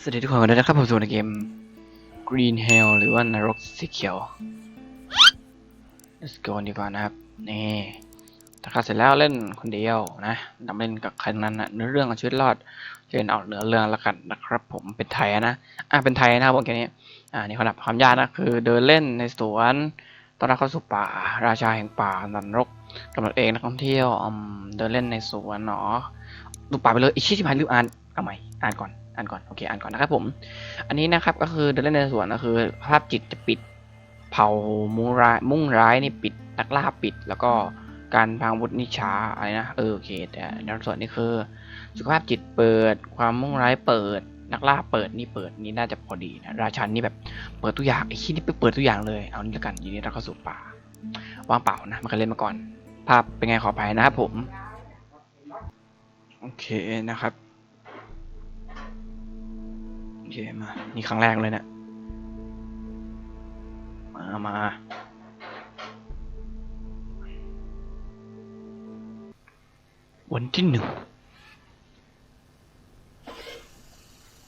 สวัสดีทุกคนกันด้วยนะครับผมสู่ในเกม Green Hell หรือว่านรกสีเขียว Let's go ดีกว่านะครับ นี่ถ้าขาดเสร็จแล้วเล่นคนเดียวนะนำเล่นกับใครนั้นนะเนื้อเรื่องชีวิตรอดเชิญเอาเนื้อเรื่องแล้วกันนะครับ ผมเป็นไทยนะ อะเป็นไทยนะครับผมเกนี้ อ่านี่ขนาดความยากนะคือเดินเล่นในสวนตอนรับเข้าสู่ป่า ราชาแห่งป่านรกกำหนดเองนักท่องเที่ยวเดินเล่นในสวนเนาะดูป่าไปเลยอีกชิที่ผ่านลืมอ่านเอาใหม่อ่านก่อน อ่านก่อนโอเคอ่านก่อนนะครับผม อันนี้นะครับก็คือเดินเล่นในสวนก็คือ ภาพจิตจะปิด เผามุงร้ายมุ่งร้ายนี่ปิดนักล่าปิด แล้วก็การพังวุธนิชาอะไรนะเออโอเคแต่ในส่วนนี้คือ สุขภาพจิตเปิด ความมุ่งร้ายเปิด นักล่าเปิดนี่เปิดนี่น่าจะพอดีนะราชันนี่แบบเปิดทุกอย่างไอ้ที่นี่ไปเปิดทุกอย่างเลยเอานี่ละกันยินดีต้อนรับเข้าสู่ป่าว่างเปล่านะมาเคยเล่นมาก่อน ภาพเป็นไงขออภัยนะครับผม โอเคนะครับ เคมา นี่ครั้งแรกเลยเนะี่ยมามาวันที่หนึ่ง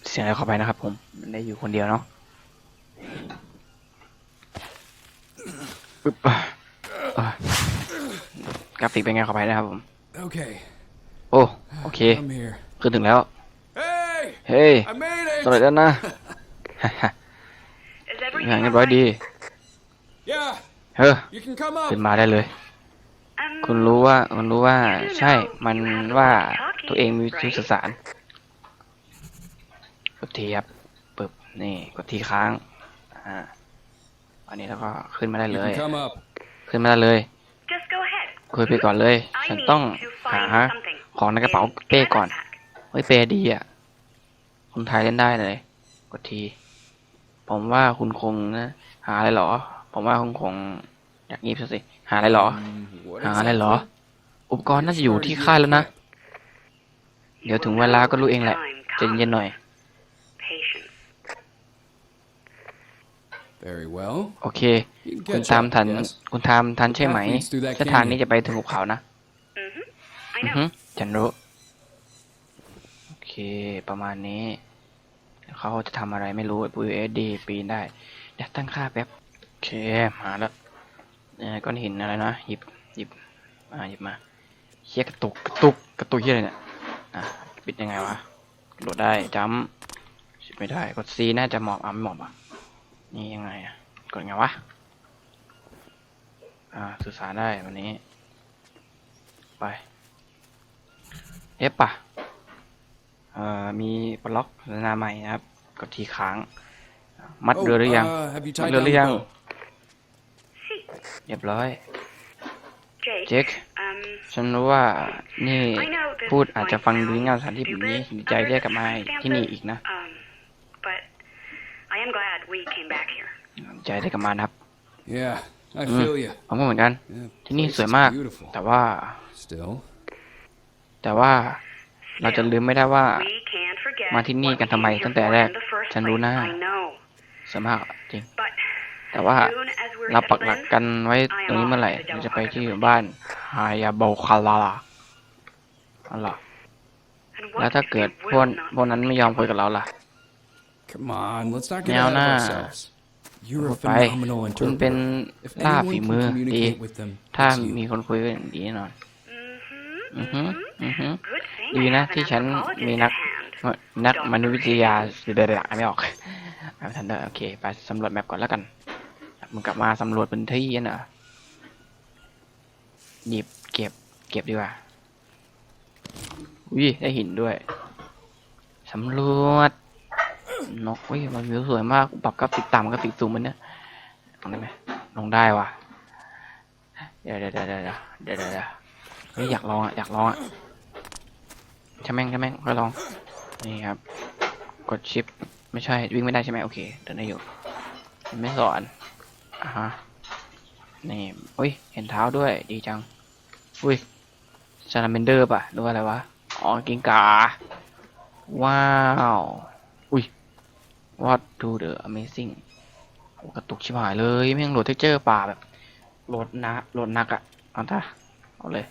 เสียงอะไรเข้าไปนะครับผมมันได้อยู่คนเดียวเนาะปึ๊บอะอะกราฟิกเป็นไงเข้าไปนะครับผม Okay, โอ้ โอเค I'm here. ขึ้นถึงแล้ว Hey, เฮ้ย I made สำเร็จ it. แล้วนะ Is งาน everything เรียบร้อย alright? ดี Yeah, เฮ้ย you can come ขึ้น up. มาได้เลย Um, คุณรู้ว่าคุณรู้ว่า ใช่ มันว่าตัวเองมีชีวิตสื่อสารกดทีครับปึ๊บนี่กดทีค้าง อ่าอันนี้แล้วก็ขึ้นมาได้ You เลย can come up. ขึ้นมาได้เลย just go ahead. คุยไปก่อนเลย I ฉัน need ต้อง to หา find something ของในกระเป๋า in เป้ก่อน my backpack. เฮ้ยเปดีอะ คนไทยเล่นได้เลย กดที ผมว่าคุณคงนะหาอะไรเหรอ ผมว่าคุณคงอยากงีบซะสิ หาอะไรเหรอ What หาอะไรเหรอ อุปกรณ์น่าจะอยู่ที่ค่ายแล้วนะ เดี๋ยวถึงเวลาก็รู้เองแหละ Time ใจเย็นๆหน่อย Patience. Very well. โอเค You can คุณ catch ตาม up, ทัน yes? คุณตามทันใช่ไหม Path leads through that เส้นทาง canyon. นี้จะไปถึงหุบเขานะ Mm-hmm. I อือ know. ฮึฉันรู้โอเค ประมาณนี้ เขาจะทำอะไรไม่รู้ปุยเอสดีปีนได้ เดี๋ยวตั้งค่าแป๊บ โอเค มาแล้วก้อนหินอะไรนะ หยิบ หยิบมาหยิบมาเฮียกระตุก กระตุก กระตุกเฮียอะไรเนี่ย อะ ปิดยังไงวะโดดได้จัมชิดไม่ได้ กด C น่าจะหมอบอะไม่หมอบอะ นี่ยังไงอะ กดไงวะ อ่า สื่อสารได้วันนี้ ไป เอฟป่ะ มีปล็อกพัฒนาใหม่นะครับ กดทีค้าง มัด Oh, เรือหรือยัง uh, have you มัด tied เรือ down หรื the อยัง boat? See, เรียบร้อย Jake. เจ๊ก Um, ฉันรู้ว่านี่ I know this พูดอาจจะฟัง might ดู sound ง่ายสถานที่แบบนี้ stupid ดีใจที่ได้กลับมา under the ที่นี่อีกนะ um, but I am glad we came back here. ดีใจได้กลับมานะครับ Yeah, I Mm. feel you. ผมก็เหมือนกัน Yeah, ที่นี่ place สวย is มาก Beautiful. แต่ว่า Still, แต่ว่า เราจะลืมไม่ได้ว่า We can't forget มาที่นี่ what กัน we ทำไม came here ตั้งแต่ for แรก in the first ฉันรู้ place. นะ I know. สวยมากจริง But แต่ว่า soon as we're เราปัก settled หลัก in, กันไว้ตรงนี้เมื่อไหร่เราจะไปที่บ้านฮายาโบคาราลาเอาล่ะ and แล้ว what ถ้า if เกิด we พวก will not พวกนั้นไม่ยอมคุยกับเราล่ะ come on, let's not get Now, ahead of nah. ourselves. You're a ไป phenomenal คุณเป็น interpreter. If ล่า anyone ฝี can มือดี communicate with them, ถ้า it's มี you. คนคุยกันดีแน่นอน Mhm, อือฮึ mhm. อือฮึ Good thing ดี I นะ have an ที่ฉัน anthropologist มีนัก at hand. นักมนุษยวิทยาเดี๋ยวๆๆไม่ออกไม่ทันเดอร์โอเค ไปสำรวจแมปก่อนแล้วกันมึงกลับมาสำรวจพื้นที่นะหยิบเก็บ เก็บดีกว่าอุ้ยได้หินด้วยสำรวจนกอุ้ยมันวิวสวยมากปรับกราฟิกต่ำกราฟิกสูงมันเนี่ยลงได้ไหมลงได้ว่ะเดี๋ยวเดี๋ยวเดี๋ยวเดี๋ยวเดี๋ยว ฮ้ยอยากลองอะอยากลองอะใช่แม่งใช่แม่งค่อยลอง นี่ครับ กดชิป ไม่ใช่ วิ่งไม่ได้ใช่ไหมโอเค เดินได้อยู่มันไม่สอนอะฮะ นี่อุ้ย เห็นเท้าด้วย ดีจัง อุ้ยซาลาเมนเดอร์ป่ะหรือว่าอะไรวะ อ๋อ กิงกา ว้าว อุ้ย what to the amazing กระตุกชิบหายเลย แม่งโหลดเท็กเจอร์ป่าแบบโหลดนะโหลดหนักอะเอาท่าเอาเลย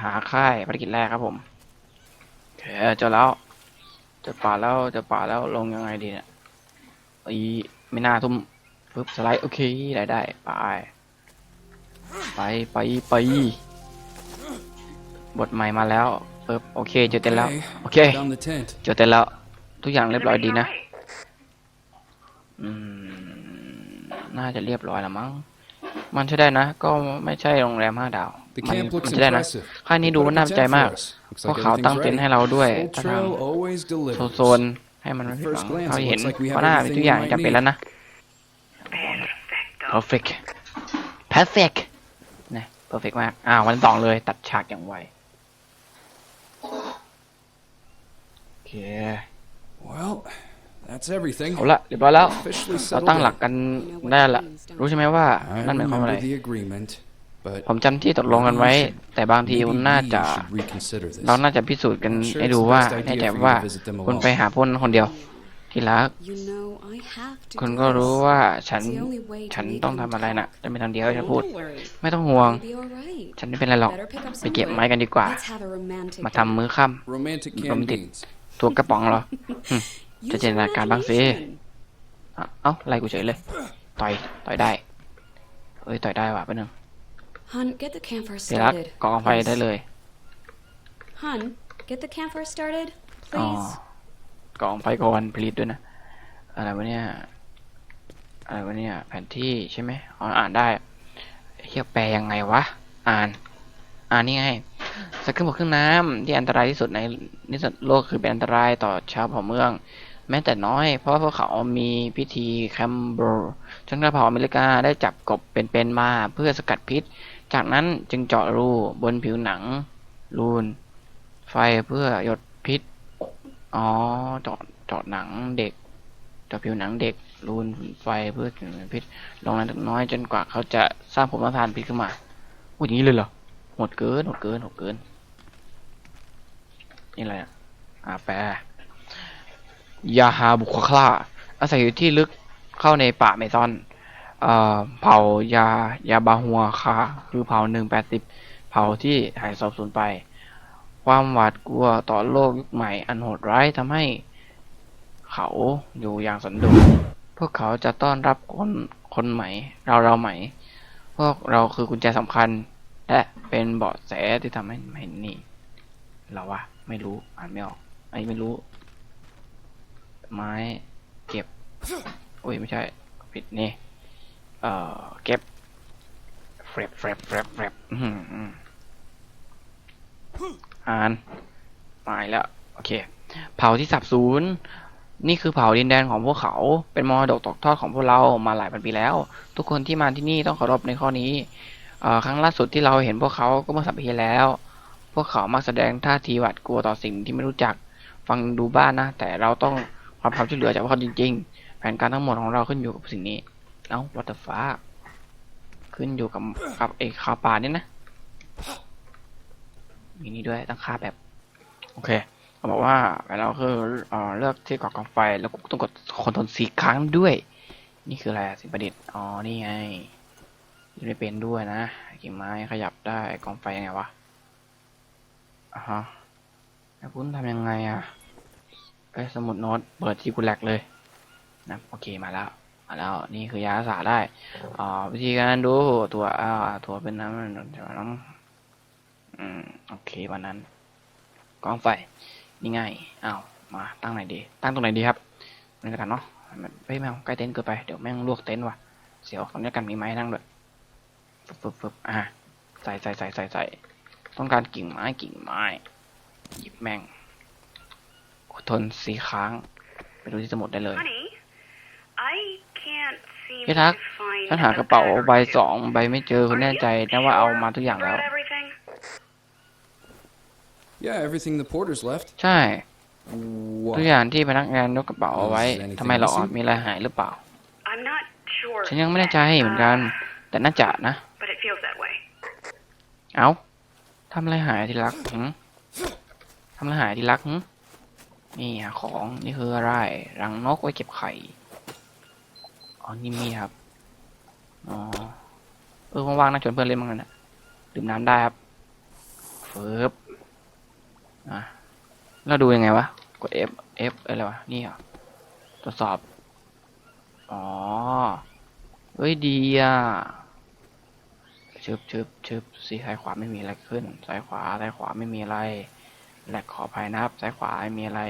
หาค่ายภารกิจแรกครับผมโอเคเจอแล้วจะป่าแล้วจะป่าแล้วลงยังไงดีเนี่ยอีไม่น่าทุ่มปึ๊บสไลด์โอเคได้ได้ไปไปไปไปบทใหม่มาแล้วปึ๊บโอเคเจอเต็นแล้ว Okay, โอเค Found the tent. เจอเต็นแล้ว ทุกอย่างเรียบร้อยดีนะ Everything all right? อืมน่าจะเรียบร้อยแล้วมั้งมันใช้ได้นะ ก็ไม่ใช่โรงแรมห้าดาว The มัน camp looks ใช้ได้นะ impressive. ค่ายนี้ดูว่าน่าสนใจมาก Looks พวก like เขาตั้ง everything's เต็นท์ ready. ให้เราด้วย Old ถ้าท trail always ำ delivers. โซนๆให้มันไม่ผิดหวัง First glance, เขา it เห็น looks like we have เพราะหน้า everything ทุกอย่าง we might จะเป็นแล้วนะ Perfecto. perfect perfect นะ perfect มากอ่าวันสองเลยตัดฉากอย่างไวโอเค Well, that's everything. เอาละเรียบร้อยแล้ว Officially เรา settled ตั้งหลัก in. กันได้ละ รู้ใช่ไหมว่า I นั่นหมายความว่าอะไร remember the agreement, but ผมจำที่ตกลงกันไว้ แต่บางที maybe คุณ we น่าจะ should reconsider this. เราน่าจะพิสูจน์กัน I'm sure ให้ it's ดู the ว่า best idea แน่ใจ for you ว่า to visit them คุณ alone. ไปหาพวกนนคนเดียว ที่รัก You know, I have to คุณ do ก็รู้ this. ว่าฉัน It's the only way to ฉัน make ต้อง them ทำอะไร talk. นะจะไม่ทำเดียวจะ Oh, พูด don't worry. ไม่ต้องห่วง You'll be all right. ฉันไม่เป็นไรหรอก Better pick up ไป some เก็บ wood. ไม้กันดีกว่า Let's have a romantic มาทำ dinner. มื้อค่ Romantic Romantic. canned beans. ำตัวกระป๋องเหรอ Use จะจินตนาการบ้างสิ imagination. อะเอ้าไล่กูเฉยเลย ต่อย ต่อยได้ เอ้ย ต่อยได้ว่ะแป๊บนึง Hun, get the campfire ที่รัก started. ก่อไฟ please. ได้เลย Hun, get the campfire started, อ๋อ please. ก่อไฟก่อนผลิตด้วยนะ อะไรวะเนี่ย อะไรวะเนี่ย แผนที่ใช่ไหมอ๋ออ่านได้เฮียแปลยังไงวะ อ่าน อ่านนี่ไงสกิลบกเครื่องน้ำที่อันตรายที่สุดในนิสโลกคือเป็นอันตรายต่อชาวเผ่าเมือง แม้แต่น้อย เพราะว่าพวกเขามีพิธีแคมเบอร์ชนกระเผ่าอเมริกาได้จับกบเป็นๆมาเพื่อสกัดพิษ จากนั้นจึงเจาะรูบนผิวหนัง รูน ไฟเพื่อหยดพิษ อ๋อเจาะเจาะหนังเด็กเจาะผิวหนังเด็ก รูนไฟเพื่อถึงพิษลงนเล็กน้อยจนกว่าเขาจะสร้างผมทานพิษขึ้นมาพูดอย่างนี้เลยเหรอโหดเกินโหดเกินโหดเกินนี่อะไรอะอาแปลยาฮาบุคคลาอาศัยอยู่ที่ลึกเข้าในป่าเมซอน เอ่อเผายายาบาฮัวคาคือเผาหนึ่งแปดสิบเผาที่หายสอบสูญไป ความหวาดกลัวต่อโลกยุคใหม่อันโหดร้ายทำให้เขาอยู่อย่างสันโดษพวกเขาจะต้อนรับคนคนใหม่ เราเราใหม่ พวกเราคือกุญแจสำคัญ และเป็นเบาะแสที่ทำให้ไม่นี่เราวะไม่รู้อ่านไม่ออกไอ้ไม่รู้ ไม้เก็บ อุ้ยไม่ใช่ผิดนี่ เอ่อเก็บแฟบแฟบแฟบแฟบอื้อหืออ่านมาอีกแล้ว โอเค เผ่าที่สับสูญนี่คือเผ่าดินแดนของพวกเขา เป็นมรดกตกทอดของพวกเรามาหลายพันปีแล้ว ทุกคนที่มาที่นี่ต้องเคารพในข้อนี้ครั้งล่าสุดที่เราเห็นพวกเขาก็เมื่อสัปดาห์ที่แล้ว พวกเขามักแสดงท่าทีหวาดกลัวต่อสิ่งที่ไม่รู้จัก ฟังดูบ้านนะ แต่เราต้องความความช่วยเหลือจากพวกเขาจริง ๆ แผนการทั้งหมดของเราขึ้นอยู่กับสิ่งนี้ เอ้า what the fuck ขึ้นอยู่กับกับไอ้ข่าวป่าเนี่ยนะ มีนี่ด้วยตั้งค่าแบบ โอเคเขาบอกว่าเราคือเอ่อเลือกที่ก่อกองไฟแล้วก็ต้องกดคอนโทรลสีครั้งด้วย นี่คืออะไรสิประดิษฐ์ อ๋อ นี่ไงยึดไม่เป็นด้วยนะกิ่งไม้ขยับได้กองไฟยังไงวะอะฮะแล้วคุณทำยังไงอะไอ้สมุดโน้ตเปิดที่กูแหลกเลยนะโอเคมาแล้ว แล้วนี่คือยารักษาได้อ่าวิธีการดูตัวอ่าตัวเป็นน้ำมัน้ำอืมโอเควันนั้นกองไฟนี่ไงอ้าวมาตั้งไหนดี ตั้งตรงไหนดีครับนี่กันเนาะเฮ้ยแมวใกล้เต็นท์เกินไปเดี๋ยวแม่งลวกเต็นท์ว่ะเสียวตรงนี้กันมีไม้นั่งด้วยฟึบฟึบฟึบอะใส่ใส่ใส่ใส่ใส่ต้องการกิ่งไม้กิ่งไม้หยิบแม่งอดทนสีค้างไปดูที่สมุดได้เลย Honey, I can't seem พี่ทัก to find ฉันหาก a ระเป๋า bag or ใบ two. สองใบไม่เจอคุณ Are แน่ใจ you นะว่าเอา sure มาทุกอย่าง you แล้ว brought everything? Yeah, everything the porters left. ใช่ What? ทุกอย่างที่พนักงานยกกระเป๋าเอาไว้ Is anything ทำไมหรอ missing? มีอะไรหายหรือเปล่า I'm not sure. ฉันยังไม่แน่ใจเหมือนกัน Uh, แต่น่าจะนะ but it feels that way. เอาทำอะไรหายที่รักหึทำอะไรหายที่รักหึนี่หาของนี่คืออะไร รังนกไว้เก็บไข่อ๋อ นี่มีครับ อ๋อ เออว่างๆน่าชวนเพื่อนเล่นบ้งนะดื่มน้ำได้ครับเฟิบอะเราดูยังไงวะ กด F F อะไรวะ นี่เหรอตรวจสอบ อ๋อ เฮ้ยดีอะชึบชึบชึบสีซ้ายขวาไม่มีอะไรขึ้น ซ้ายขวา ซ้ายขวาไม่มีอะไร แหลกขออภัยนะครับ ซ้ายขวาไม่มีอะไร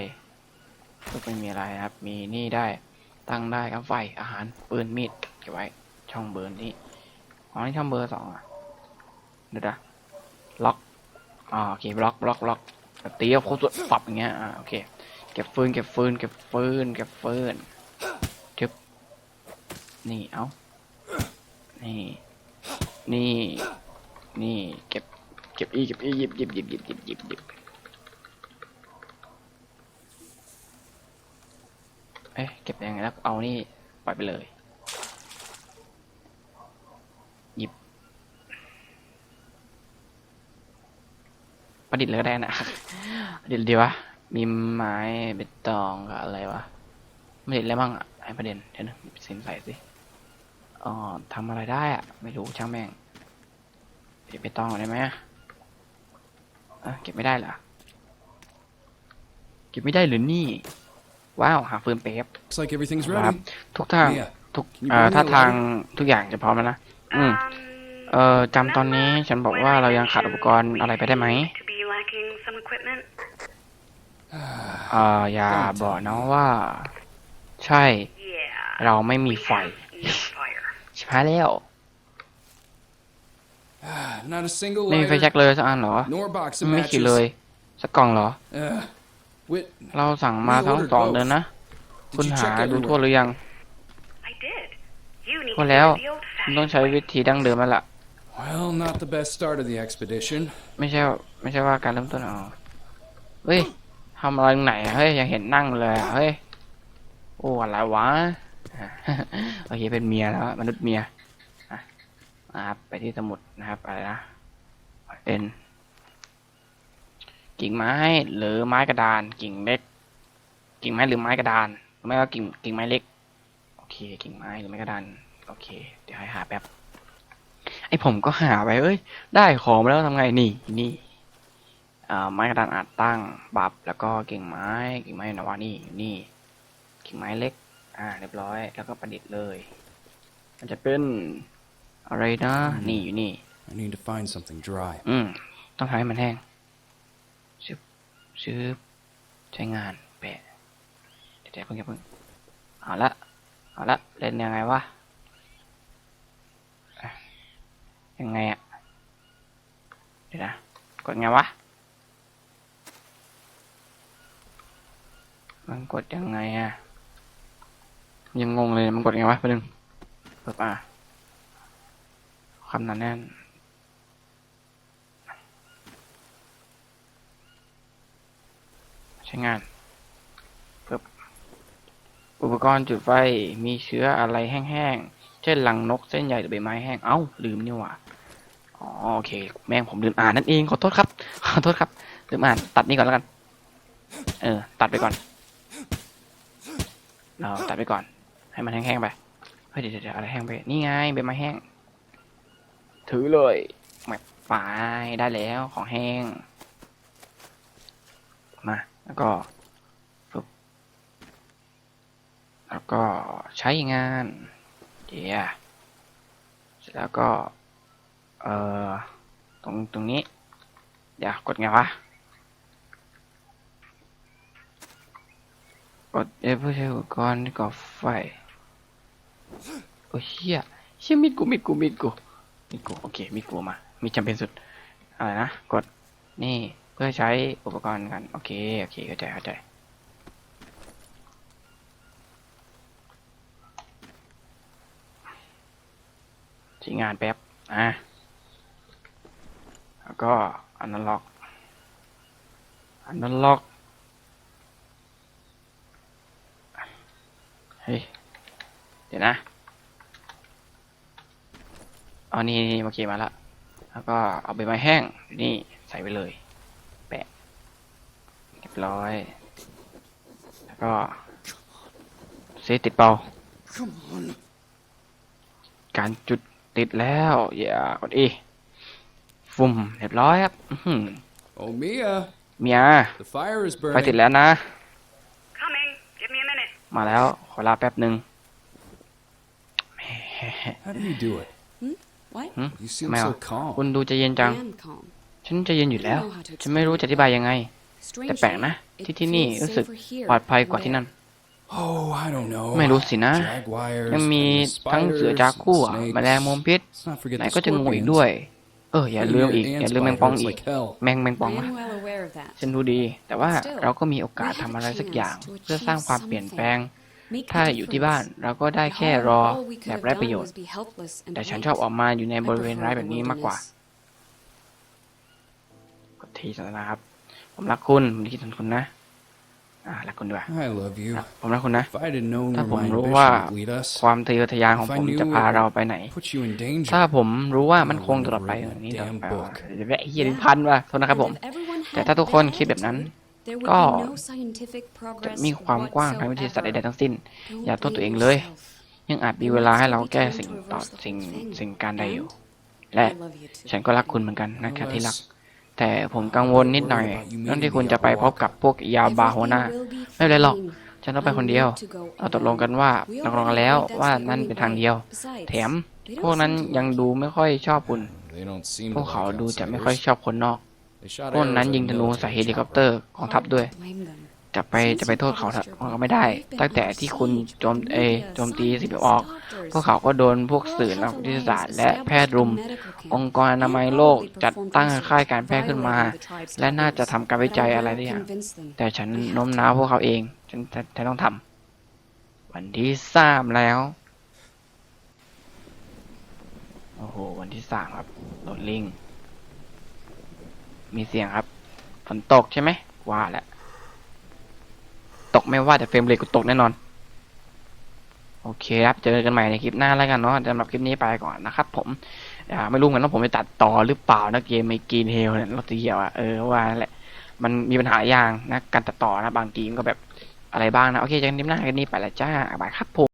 ก็ไม่มีอะไรครับ มีนี่ได้ ตั้งได้ครับไฟอาหารปืนมีดเก็บไว้ ช่องเบอร์นี้อ๋อนี่ช่องเบอร์สองอะเดี๋ยวนะล็อกอ่าโอเคบล็อกบล็อกบล็อกตีกับโคตรปรับอย่างเงี้ยอ่าโอเคเก็บฟืนเก็บฟืนเก็บฟืนเก็บฟืนทึบนี่เอานี่นี่นี่เก็บเก็บอีเก็บอีหยิบหยิบหยิบหยิบหยิบหยิบหยิบเอ๊ะเก็บยังไงแล้วเอานี่ปล่อยไปเลย หยิบ ประดิษฐ์เลยก็ได้นะประดิษฐ์ดีวะ มีไม้เบตตองกับอะไรวะประดิษฐ์อะไรบ้างอะไอ้ประเด็นเดี๋ยวนะสินใส่สิอ๋อทำอะไรได้อะไม่รู้ช่างแม่งเก็บเบตตองก่อนได้ไหมอะอะเก็บไม่ได้เหรอเก็บไม่ได้หรือนี่ ว้าวหาฟืนเป๊บ Looks like everything's ครับ ready. ทุกทาง Mia, ทุก Can you เอ่อ bring me ท่า a ทาง ladder? ทุกอย่างจะพร้อมแล้วนะอืม Um, เอ่อจำตอนนี้ฉันบอกว่าเรายังขาดอุปกรณ์อะไรไปได้ไหม to be lacking some equipment. เอ่ออย่าบอกนะว่า ใช่ Yeah. เราไม่มี we ไฟ have no fire. ใช่แล้ว Not a single ไม่มีไฟ lighter, แช็กเลยสักอันเหรอ nor box of ไม่ขีด matches. เลย สักกล่องเหรอ Uh, wait, เราสั่งมาทั้งสองเดือนนะ คุณ did you หา check ดูทั่ว everywhere? หรือยัง I did. You need ทั่ว to แล้ว do it the คุณ old-fashioned ต้องใช้ way. วิธีดั้งเดิมแล้วล่ะ Well, not the best start of the expedition. ไม่ใช่ไม่ใช่ว่าการเริ่มต้นอ๋อเฮ้ยทำอะไรตรงไหนอะเฮ้ยยังเห็นนั่งเลยอะเฮ้ยโอ้อะไรวะโอเคเป็นเมียแล้วมนุษย์เมียอะนะครับไปที่สมุดนะครับอะไรนะเป็น กิ่งไม้หรือไม้กระดาน กิ่งเล็ก กิ่งไม้หรือไม้กระดานหรือไม่ก็กิ่งกิ่งไม้เล็กโอเค กิ่งไม้หรือไม้กระดานโอเค เดี๋ยวให้หาแป๊บไอผมก็หาไปเอ้ย ได้ของมาแล้วทำไงนี่นี่อ่าไม้กระดานอาจตั้งบับแล้วก็กิ่งไม้ กิ่งไม้นวานี่อยู่นี่ กิ่งไม้เล็ก อ่า เรียบร้อย แล้วก็ประดิษฐ์เลย มันจะเป็นอะไรนะ นี่อยู่นี่ I need to find something dry. อืมต้องทำให้มันแห้งชึบ ชึบใช้งานแปะเดี๋ยวเดี๋ยวเพิ่งเพิ่งเอาละเอาละเล่นยังไงวะยังไงอะเดี๋ยวนะกดไงวะมันกดยังไงอะยังงงเลยมันกดยังไงวะไปบนึงเปิดอะคำนั้นแน่น ใช้งานปึ๊บอุปกรณ์จุดไฟมีเชื้ออะไรแห้งๆ เช่นหลังนกเส้นใหญ่หรือใบไม้แห้ง เอ้า ลืมนี่หว่าอ๋อโอเค แม่งผมลืมอ่านนั่นเองขอโทษครับ ขอโทษครับ ลืมอ่าน ตัดนี่ก่อนแล้วกัน เออ ตัดไปก่อน เราตัดไปก่อน ให้มันแห้งๆไป เฮ้ยเดี๋ยวเดี๋ยวอะไรแห้งไป นี่ไงใบไม้แห้ง ถือเลยแมปไปได้แล้วของแห้ง มา แล้วก็ปึ๊บแล้วก็ใช้งานเดี๋ยวเสร็จแล้วก็ เอ่อ ตรงตรงนี้ เดี๋ยวกดไงวะ กดเอเพื่อใช้อุปกรณ์ก่อไฟ โอ้ยเฮียเฮียมิดกูมิดกูมิดกูมิดกู โอเคมิดกูมา มีจำเป็นสุด อะไรนะ กด นี่ พื่อใช้อุปกรณ์กันโอเคโอเคเข้าใจเข้าใจใช้งานแป๊บอะแล้วก็อันนั้นล็อกอันนั้นล็อกเฮ้ยเดี๋ยวนะเอานี่นี่โอเคมาละแล้วก็เอาใบไม้แห้งนี่ใส่ไปเลย บร้อย แล้วก็เซตติดเป่า Come on. การจุดติดแล้ว อย่ากดอีฟุ่มเรียบร้อยครับอื้อหือ Oh, Mia, เมีย the fire is ไฟติด burning. แล้วนะ Come มาแล้ว ขอลาแป๊บหนึ่ง How do you do it? What? You seem Mel, so calm. คุณดูใจเย็นจัง I am calm. ฉันใจเย็นอยู่แล้ว ฉันไม่รู้จะอธิบายยังไง แต่ Strangely, แปลกนะ it ที่ที่นี่ feels รู้สึก safer here ปลอดภัย than กว่าที่นั่น Oh, I don't know. ไม่รู้สินะ Jaguars, ยังมี and ทั้งเสือ spiders, จากัว snakes. แมลงมุมพิษ Let's not forget ไหน the ก็จะงูอีก scorpions. ด้วย เออ อย่าลืมอีก Maybe อย่า ants ลืมแมง bite ปอง hurts อีก like hell. แมงแมงปอง I นะ am well aware of that. ฉันรู้ดี แต่ว่า Still, เราก็มีโอกาส we have ทำ a อะไรสักอย่าง chance to เพื่อสร้างความเปลี่ยนแปลง Make a ถ้าอยู่ที่บ้าน difference. เราก็ได้ At แค่ home, รอ all we could แบบ have ไร้ประ done โยช was น์ be helpless and แต่ฉัน wait. ชอบออกมาอยู่ใน I บริเวณ prefer ร้าย the แบบนี้มากกว่า wilderness. กดทีสันะครับ ผมรักคุณผมคิดถึงคุณนะอ่ารักคุณด้วย I love you. ผมรักคุณนะ If I had known ถ้า where ผม my รู้ ambition ว่า would lead us, ความทะเยอทะยานของผมจะพาเราไปไหน put you in danger. ถ้าผมรู้ว่ามันคงตลอดไปอย่างนี้ตลอดไปว่าเดี๋ยวแวะเฮียดินพันว่ะโทษนะครับผม And if everyone แต่ had ถ้าทุกคน that คิดแบบนั้น attitude, there would ก็ be no scientific จะ progress มีความกว้างทางวิทยาศาสตร์ใดๆ whatsoever. ทั้งสิ้น Don't อย่าโทษตัวเอง blame เลย yourself. ยังอาจมีเวลาให้เราแก้สิ่งต่อสิ่งสิ่งการใดอยู่ และ I love you too. ฉันก็รักคุณเหมือนกันนะครับที่รัก แต่ผมกังวลนิดหน่อยเรื่องที่คุณจะไปพบกับพวกยาบาโฮนาไม่เลยหรอก ฉันต้องไปคนเดียว เราตกลงกันว่าตกลงกันแล้วว่านั่นเป็นทางเดียว แถม พวกนั้นยังดูไม่ค่อยชอบคุณ พวกเขาดูจะไม่ค่อยชอบคนนอก พวกนั้นยิงธนูใส่เฮลิคอปเตอร์กองทัพด้วย จะไปจะไปโทษเขาเถอะก็ไม่ได้ ตั้งแต่ที่คุณโจมเออโจมตีสิบออก พวกเขาก็โดนพวกสื่อนักวิทยาศาสตร์และแพทย์รุม องค์กรอนามัยโลกจัดตั้งค่ายการแพทย์ขึ้นมา และน่าจะทำการวิจัยอะไรได้อย่าง แต่ฉันโน้มน้าวพวกเขาเองฉันฉันฉันต้องทำวันที่สามแล้ว โอ้โห วันที่สามครับโหลดลิงก์มีเสียงครับ ฝนตกใช่ไหมว่าแหละ ตกไม่ว่าแต่เฟรมเรทกูตกแน่นอน โอเคครับ เจอกันใหม่ในคลิปหน้าแล้วกันเนาะสำหรับคลิปนี้ไปก่อนนะครับ ผมอไม่รู้เหมือนกันว่าผมจะตัดต่อหรือเปล่านะเกมไมกีนเฮลเนี่ยรถเหี่ยวอะเออว่าแหละมันมีปัญหาอย่างนะการตัดต่อนะบางทีมนก็แบบอะไรบ้างนะ โอเคเจอกันคลิปหน้ากันนี้ไปละจ้าบายครับผม